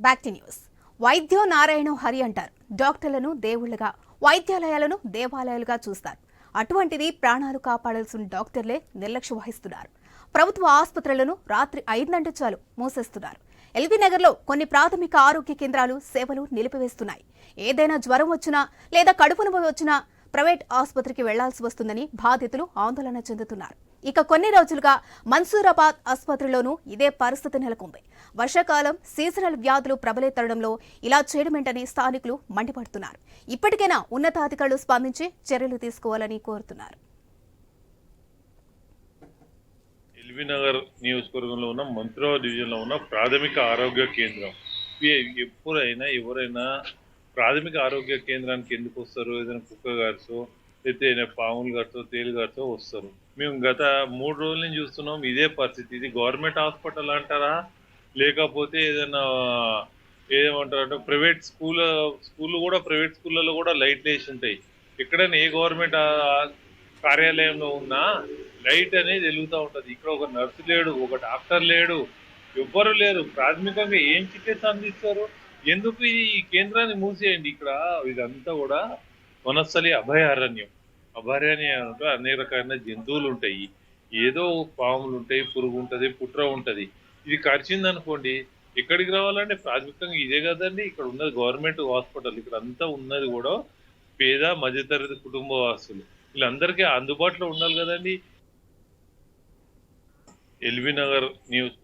Back to news వైద్యో నారాయణ హరి అంటారు. డాక్టర్లను దేవుళ్ళగా వైద్యాలయాలను దేవాలయాలుగా చూస్తారు. అటువంటిది ప్రాణాలు కాపాడాల్సిన డాక్టర్లే నిర్లక్ష్య వహిస్తున్నారు. ప్రభుత్వ ఆసుపత్రులను రాత్రి ఐదంటే చాలు మూసేస్తున్నారు. ఎల్బీ నగర్లో కొన్ని ప్రాథమిక ఆరోగ్య కేంద్రాలు సేవలు నిలిపివేస్తున్నాయి. ఏదైనా జ్వరం వచ్చినా లేదా కడుపు నొప్పి వచ్చినా ప్రైవేట్ ఆసుపత్రికి వెళ్ళాల్సి వస్తుందని బాధితులు ఆందోళన చెందుతున్నారు. ఇక కొన్ని రోజులుగా మన్సూరాబాద్ ఆసుపత్రిలోనూ ఇదే పరిస్థితి నెలకొంది. వర్షాకాలం సీజనల్ వ్యాధులు ప్రబలెత్తడంలో ఇలా చేయడమేంటని స్థానికులు మండిపడుతున్నారు. ఇప్పటికైనా ఉన్నతాధికారులు స్పందించి చర్యలు తీసుకోవాలని కోరుతున్నారు. ఎల్బీనగర్ నియోజకవర్గంలో ఉన్న మంత్రావ డివిజన్లో ఉన్న ప్రాథమిక ఆరోగ్య కేంద్రం. ఎప్పుడైనా ఎవరైనా ప్రాథమిక ఆరోగ్య కేంద్రానికి ఎందుకు వస్తారు? ఏదైనా కుక్క గారితో లేకపోతే పాములు గారితో తేలు గారితో వస్తారు. మేము గత మూడు రోజుల నుంచి చూస్తున్నాం ఇదే పరిస్థితి. ఇది గవర్నమెంట్ హాస్పిటల్ అంటారా? లేకపోతే ఏదైనా ఏమంటారు అంటే ప్రైవేట్ స్కూల్ స్కూల్ కూడా ప్రైవేట్ స్కూళ్ళలో కూడా లైట్లు వేసి ఉంటాయి. ఎక్కడైనా ఏ గవర్నమెంట్ కార్యాలయంలో ఉన్నా లైట్ అనేది వెలుగుతూ ఉంటుంది. ఇక్కడ ఒక నర్సు లేడు ఒక డాక్టర్ లేడు ఎవ్వరు లేరు. ప్రాథమికంగా ఏం చికిత్స అందిస్తారు? ఎందుకు ఈ కేంద్రాన్ని మూసేయండి ఇక్కడ? ఇదంతా కూడా వనస్థలి అభయారణ్యం. అభయారణ్యం అంటే అనేక రకాలైన జంతువులు ఉంటాయి. ఏదో పాములు ఉంటాయి పురుగు ఉంటుంది పుట్ర ఉంటుంది. ఇది కరిచింది అనుకోండి ఎక్కడికి రావాలంటే ప్రాథమికంగా ఇదే కదండి. ఇక్కడ ఉన్నది గవర్నమెంట్ హాస్పిటల్. ఇక్కడ అంతా ఉన్నది కూడా పేద మధ్యతరగతి కుటుంబ వాసులు. వీళ్ళందరికీ అందుబాటులో ఉండాలి కదండి. LB Nagar news